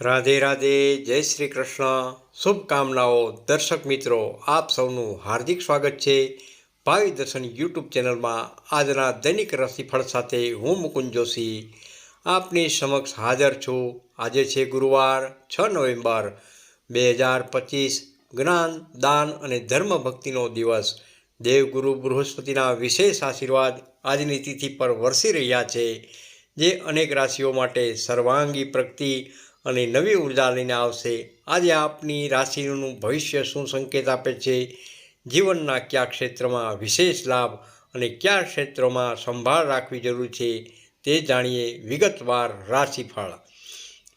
રાધે રાધે, જય શ્રી કૃષ્ણ. શુભકામનાઓ દર્શક મિત્રો, આપ સૌનું હાર્દિક સ્વાગત છે. ભાવિ દર્શન યુટ્યુબ ચેનલમાં આજના દૈનિક રાશિફળ સાથે હું મુકુંદ જોશી. આપની સમક્ષ હાજર છું. આજે છે ગુરુવાર, છ નવેમ્બર બે હજાર પચીસ. જ્ઞાન, દાન અને ધર્મ ભક્તિનો દિવસ. દેવગુરુ બૃહસ્પતિના વિશેષ આશીર્વાદ આજની તિથિ પર વરસી રહ્યા છે, જે અનેક રાશિઓ માટે સર્વાંગી પ્રગતિ અને નવી ઊર્જા લઈને આવશે. આજે આપની રાશિનું ભવિષ્ય શું સંકેત આપે છે? જીવનના કયા ક્ષેત્રમાં વિશેષ લાભ અને કયા ક્ષેત્રોમાં સંભાળ રાખવી જરૂર છે તે જાણીએ વિગતવાર રાશિફળ.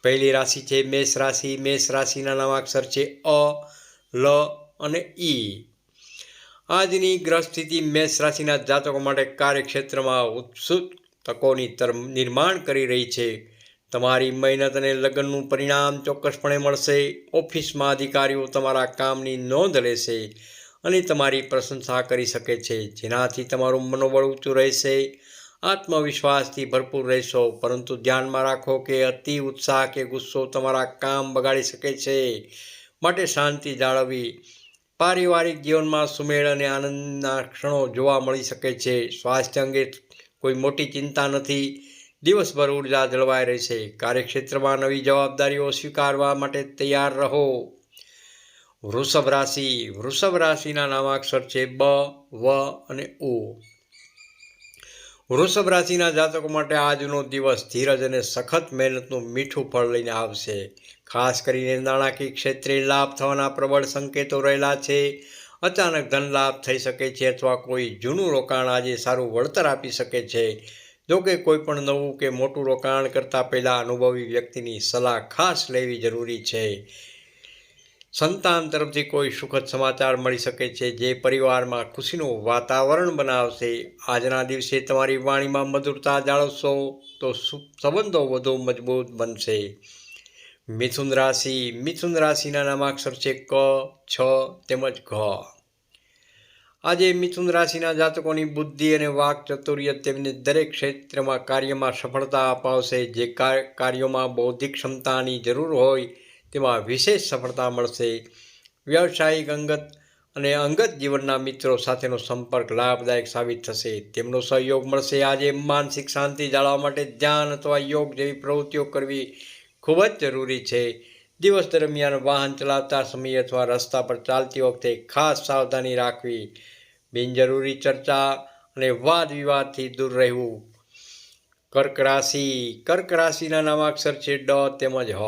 પહેલી રાશિ છે મેષ રાશિ. મેષ રાશિના નવાક્ષર છે અ, લ અને ઈ આજની ગ્રહ સ્થિતિ મેષ રાશિના જાતકો માટે કાર્યક્ષેત્રમાં ઉત્સુક તકોની તર નિર્માણ કરી રહી છે. તમારી મહેનત અને લગ્નનું પરિણામ ચોક્કસપણે મળશે. ઓફિસમાં અધિકારીઓ તમારા કામની નોંધ લેશે અને તમારી પ્રશંસા કરી શકે છે. જેનાથી તમારું મનોબળ ઊંચું રહેશે, આત્મવિશ્વાસથી ભરપૂર રહેશો. પરંતુ ધ્યાનમાં રાખો કે અતિ ઉત્સાહ કે ગુસ્સો તમારા કામ બગાડી શકે છે. માટે શાંતિ જાળવવી પારિવારિક જીવનમાં સુમેળ અને આનંદના ક્ષણો જોવા મળી શકે છે. સ્વાસ્થ્ય અંગે કોઈ મોટી ચિંતા નથી. દિવસભર ઊર્જા જળવાઈ રહેશે. કાર્યક્ષેત્રમાં નવી જવાબદારીઓ સ્વીકારવા માટે તૈયાર રહો. વૃષભ રાશિ. વૃષભ રાશિના નામાક્ષર છે બ, વ અને ઉ. વૃષભ રાશિના જાતકો માટે આજનો દિવસ ધીરજ અને સખત મહેનતનું મીઠું ફળ લઈને આવશે. ખાસ કરીને નાણાકીય ક્ષેત્રે લાભ થવાના પ્રબળ સંકેતો રહેલા છે. અચાનક ધન લાભ થઈ શકે છે અથવા કોઈ જૂનું રોકાણ આજે સારું વળતર આપી શકે છે. જોકે કોઈ પણ નવું કે મોટું રોકાણ કરતાં પહેલાં અનુભવી વ્યક્તિની સલાહ ખાસ લેવી જરૂરી છે. સંતાન તરફથી કોઈ સુખદ સમાચાર મળી શકે છે જે પરિવારમાં ખુશીનું વાતાવરણ બનાવશે. આજના દિવસે તમારી વાણીમાં મધુરતા જાળવશો તો સંબંધો વધુ મજબૂત બનશે. મિથુન રાશિ, મિથુન રાશિના નામાક્ષર છે ક, છ તેમજ ઘ. આજે મિથુન રાશિના જાતકોની બુદ્ધિ અને વાક ચતુર્ય તેમને દરેક ક્ષેત્રમાં કાર્યમાં સફળતા અપાવશે. જે કાર્યોમાં બૌદ્ધિક ક્ષમતાની જરૂર હોય તેમાં વિશેષ સફળતા મળશે. વ્યવસાયિક અંગત અને અંગત જીવનના મિત્રો સાથેનો સંપર્ક લાભદાયક સાબિત થશે. તેમનો સહયોગ મળશે. આજે માનસિક શાંતિ જાળવવા માટે ધ્યાન અથવા યોગ જેવી પ્રવૃત્તિઓ કરવી ખૂબ જ જરૂરી છે. દિવસ દરમિયાન વાહન ચલાવતા સમયે અથવા રસ્તા પર ચાલતી વખતે ખાસ સાવધાની રાખવી, બિનજરૂરી ચર્ચા અને વાદ વિવાદથી દૂર રહેવું. કર્ક રાશિ કર્ક રાશિના નામાક્ષર છે ડ તેમજ હ.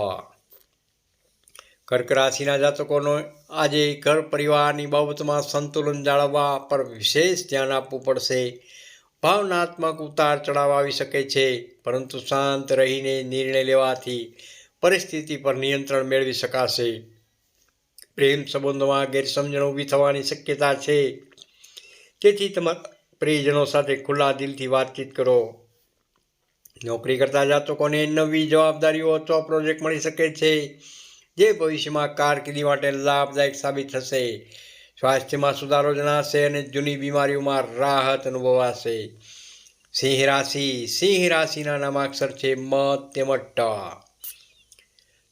કર્ક રાશિના જાતકોનો આજે ઘર પરિવારની બાબતમાં સંતુલન જાળવવા પર વિશેષ ધ્યાન આપવું પડશે. ભાવનાત્મક ઉતાર ચઢાવ આવી શકે છે, પરંતુ શાંત રહીને નિર્ણય લેવાથી પરિસ્થિતિ પર નિયંત્રણ મેળવી શકાશે. પ્રેમ સંબંધોમાં ગેરસમજણ ઊભી થવાની શક્યતા છે. તેથી તમારા પ્રિયજનો સાથે ખુલ્લા દિલથી વાતચીત કરો. નોકરી કરતા જાતકોને નવી જવાબદારીઓ અથવા પ્રોજેક્ટ મળી શકે છે, જે ભવિષ્યમાં કારકિર્દી માટે લાભદાયક સાબિત થશે. સ્વાસ્થ્યમાં સુધારો જણાશે અને જૂની બીમારીઓમાં રાહત અનુભવાશે. સિંહ રાશિ સિંહ રાશિના નામાક્ષર છે મ તેમજ ટ.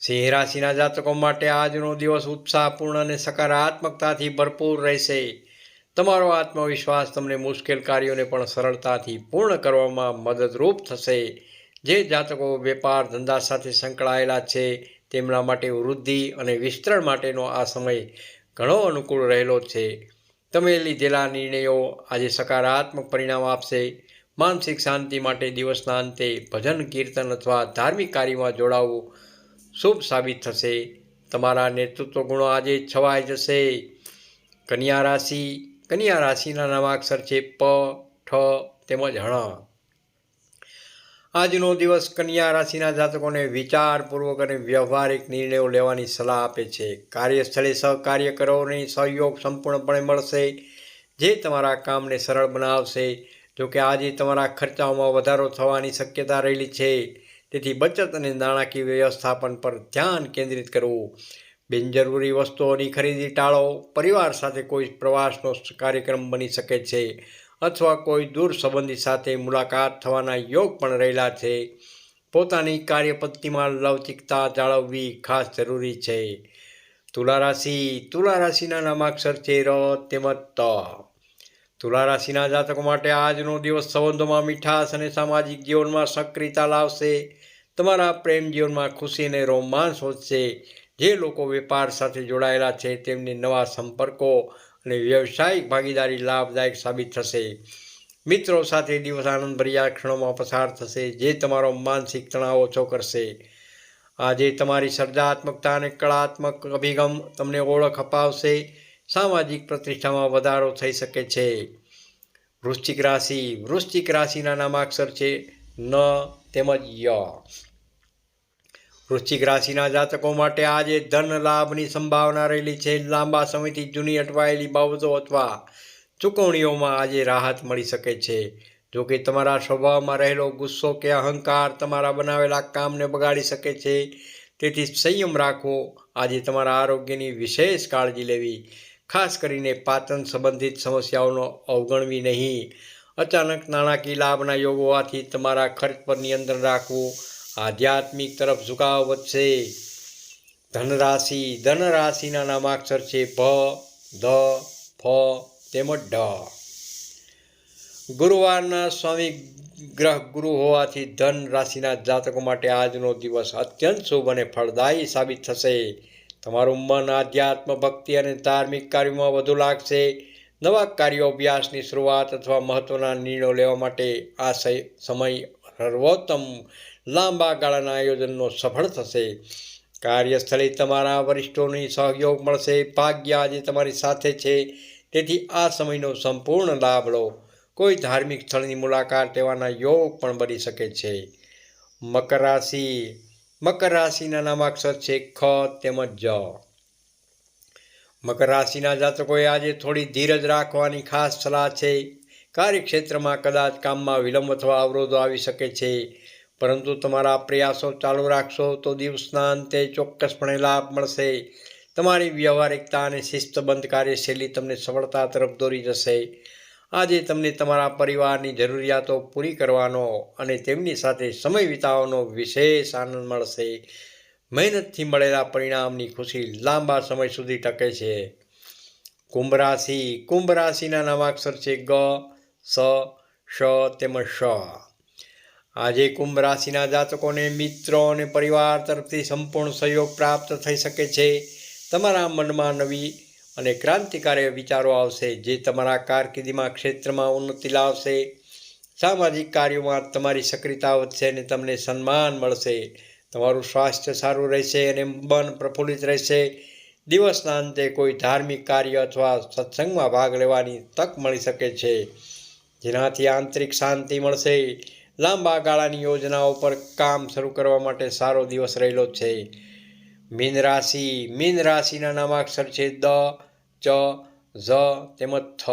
સિંહ રાશિના જાતકો માટે આજનો દિવસ ઉત્સાહપૂર્ણ અને સકારાત્મકતાથી ભરપૂર રહેશે. તમારો આત્મવિશ્વાસ તમને મુશ્કેલ કાર્યોને પણ સરળતાથી પૂર્ણ કરવામાં મદદરૂપ થશે. જે જાતકો વેપાર ધંધા સાથે સંકળાયેલા છે, તેમના માટે વૃદ્ધિ અને વિસ્તરણ માટેનો આ સમય ઘણો અનુકૂળ રહેલો છે. તમે લીધેલા નિર્ણયો આજે સકારાત્મક પરિણામ આપશે. માનસિક શાંતિ માટે દિવસના અંતે ભજન, કીર્તન અથવા ધાર્મિક કાર્યમાં જોડાવવું શુભ સાબિત થશે. તમારા નેતૃત્વ ગુણો આજે છવાઈ જશે. કન્યા રાશિ, કન્યા રાશિના નવાક્ષર છે પ, ઠ તેમજ હણ આજનો દિવસ કન્યા રાશિના જાતકોને વિચારપૂર્વક અને વ્યવહારિક નિર્ણયો લેવાની સલાહ આપે છે. કાર્યસ્થળે સહકાર્યકરોની સહયોગ સંપૂર્ણપણે મળશે. જે તમારા કામને સરળ બનાવશે. જોકે આજે તમારા ખર્ચાઓમાં વધારો થવાની શક્યતા રહેલી છે. તેથી બચત અને નાણાકીય વ્યવસ્થાપન પર ધ્યાન કેન્દ્રિત કરવું. બિનજરૂરી વસ્તુઓની ખરીદી ટાળો. પરિવાર સાથે કોઈ પ્રવાસનો કાર્યક્રમ બની શકે છે અથવા કોઈ દૂર સંબંધી સાથે મુલાકાત થવાના યોગ પણ રહેલા છે. પોતાની કાર્યપદ્ધતિમાં લવચિકતા જાળવવી ખાસ જરૂરી છે. તુલા રાશિ, તુલા રાશિના નામાક્ષર છે ર તેમજ ત. તુલા રાશિના જાતકો માટે આજનો દિવસ સંબંધોમાં મીઠાશ અને સામાજિક જીવનમાં સક્રિયતા લાવશે. તમારા પ્રેમ જીવનમાં ખુશી અને રોમાંસ વધશે જે લોકો વેપાર સાથે જોડાયેલા છે, તેમને નવા સંપર્કો અને વ્યવસાયિક ભાગીદારી લાભદાયક સાબિત થશે. મિત્રો, સાથે દિવસ આનંદભર્યા ક્ષણોમાં પસાર થશે, જે તમારો માનસિક તણાવ ઓછો કરશે. આજે તમારી સર્જાત્મકતા અને કળાત્મક અભિગમ તમને ઓળખ અપાવશે, સામાજિક પ્રતિષ્ઠામાં વધારો થઈ શકે છે. વૃશ્ચિક રાશિ, વૃશ્ચિક રાશિના નામાક્ષર છે, ન તેમજ ય. વૃશ્ચિક રાશિના જાતકો માટે આજે ધન લાભની સંભાવના રહેલી છે. લાંબા સમયથી જૂની અટવાયેલી બાબતો અથવા ચૂકવણીઓમાં આજે રાહત મળી શકે છે. જો કે તમારા સ્વભાવમાં રહેલો ગુસ્સો કે અહંકાર તમારા બનાવેલા કામને બગાડી શકે છે. તેથી સંયમ રાખવો, આજે તમારા આરોગ્યની વિશેષ કાળજી લેવી, ખાસ કરીને પાચન સંબંધિત સમસ્યાઓનો અવગણવી નહીં. અચાનક નાણાકીય લાભના યોગ હોવાથી તમારા ખર્ચ પર નિયંત્રણ રાખવું આધ્યાત્મિક તરફ ઝુકાવ વધશે. ધનરાશિ, ધનરાશિના નામાક્ષર છે ભ ધ ફ, તેમજ ઢ ગુરુવારના સ્વામી ગ્રહ ગુરુ હોવાથી ધન રાશિના જાતકો માટે આજનો દિવસ અત્યંત શુભ અને ફળદાયી સાબિત થશે. તમારું મન આધ્યાત્મ ભક્તિ અને ધાર્મિક કાર્યોમાં વધુ લાગશે. નવા કાર્યો અભ્યાસની શરૂઆત અથવા મહત્ત્વના નિર્ણયો લેવા માટે આ સમય સર્વોત્તમ લાંબા ગાળાના આયોજનનો સફળ થશે. કાર્યસ્થળે તમારા વરિષ્ઠોની સહયોગ મળશે. ભાગ્ય આજે તમારી સાથે છે. તેથી આ સમયનો સંપૂર્ણ લાભ લો. કોઈ ધાર્મિક સ્થળની મુલાકાત લેવાના યોગ પણ બની શકે છે. મકર રાશિ. મકર રાશિના નામાક્ષર છે ખ તેમજ જ. મકર રાશિના જાતકોએ આજે થોડી ધીરજ રાખવાની ખાસ સલાહ છે. કાર્યક્ષેત્રમાં કદાચ કામમાં વિલંબ અથવા અવરોધો આવી શકે છે. પરંતુ તમારા પ્રયાસો ચાલુ રાખશો તો દિવસના અંતે ચોક્કસપણે લાભ મળશે. તમારી વ્યવહારિકતા અને શિસ્તબંધ કાર્યશૈલી તમને સફળતા તરફ દોરી જશે. આજે તમને તમારા પરિવારની જરૂરિયાતો પૂરી કરવાનો અને તેમની સાથે સમય વિતાવવાનો વિશેષ આનંદ મળશે. મહેનતથી મળેલા પરિણામની ખુશી લાંબા સમય સુધી ટકે છે. કુંભ રાશિ, કુંભ રાશિના નામાક્ષર છે ગ, સ તેમજ શ. આજે કુંભ રાશિના જાતકોને મિત્રો અને પરિવાર તરફથી સંપૂર્ણ સહયોગ પ્રાપ્ત થઈ શકે છે. તમારા મનમાં નવી અને ક્રાંતિકારી વિચારો આવશે જે તમારા કારકિર્દીમાં ક્ષેત્રમાં ઉન્નતિ લાવશે. સામાજિક કાર્યોમાં તમારી સક્રિયતા વધશે અને તમને સન્માન મળશે. તમારું સ્વાસ્થ્ય સારું રહેશે અને મન પ્રફુલ્લિત રહેશે. દિવસના અંતે કોઈ ધાર્મિક કાર્ય અથવા સત્સંગમાં ભાગ લેવાની તક મળી શકે છે. જેનાથી આંતરિક શાંતિ મળશે. લાંબા ગાળાની યોજનાઓ પર કામ શરૂ કરવા માટે સારો દિવસ રહેલો છે. મીન રાશિ, મીન રાશિના નામાક્ષર છે દ, ચ, ઝ, તેમજ થ.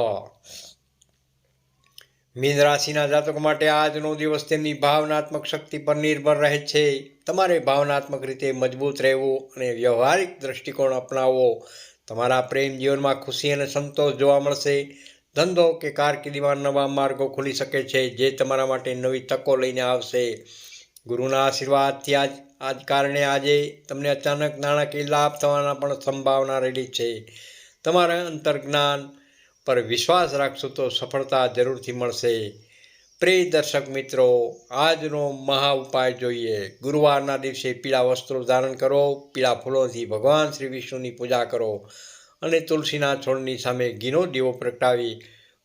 મીન રાશિના જાતકો માટે આજનો દિવસ તેમની ભાવનાત્મક શક્તિ પર નિર્ભર રહે છે. તમારે ભાવનાત્મક રીતે મજબૂત રહેવું અને વ્યવહારિક દૃષ્ટિકોણ અપનાવવો. તમારા પ્રેમ જીવનમાં ખુશી અને સંતોષ જોવા મળશે. ધંધો કે કારકિર્દીમાં નવા માર્ગો ખુલી શકે છે, જે તમારા માટે નવી તકો લઈને આવશે. ગુરુના આશીર્વાદથી આજ આજ કારણે આજે તમને અચાનક નાણાકીય લાભ થવાના પણ સંભાવના રહેલી છે. તમારા અંતર્જ્ઞાન પર વિશ્વાસ રાખશો તો સફળતા જરૂરથી મળશે. પ્રિય દર્શક મિત્રો, આજનો મહા ઉપાય જોઈએ. ગુરુવારના દિવસે પીળા વસ્ત્રો ધારણ કરો, પીળા ફૂલોથી ભગવાન શ્રી વિષ્ણુની પૂજા કરો. અને તુલસીના છોડની સામે ઘીનો દીવો પ્રગટાવી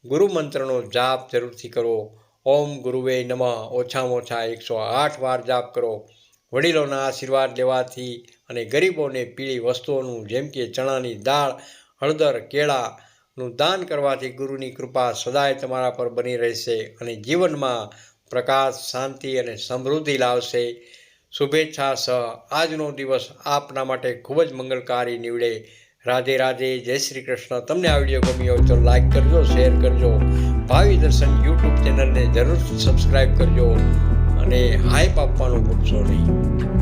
ગુરુ મંત્રનો જાપ જરૂરથી કરો. ઓમ ગુરુવે નમઃ. ઓછામાં ઓછા એકસો આઠ વાર જાપ કરો. વડીલોના આશીર્વાદ લેવાથી અને ગરીબોને પીળી વસ્તુઓનું, જેમ કે ચણાની દાળ, હળદર, કેળાનું દાન કરવાથી ગુરુની કૃપા સદાય તમારા પર બની રહેશે અને જીવનમાં પ્રકાશ, શાંતિ અને સમૃદ્ધિ લાવશે. શુભેચ્છા સહ. આજનો દિવસ આપના માટે ખૂબ જ મંગલકારી નીવડે. રાધે રાધે, જય શ્રી કૃષ્ણ. તમને આ વીડિયો ગમ્યો તો લાઈક કરજો, શેર કરજો. ભાવિ દર્શન યુટ્યુબ ચેનલને જરૂર સબસ્ક્રાઈબ કરજો અને હાઈપ આપવાનું ભૂલશો નહીં.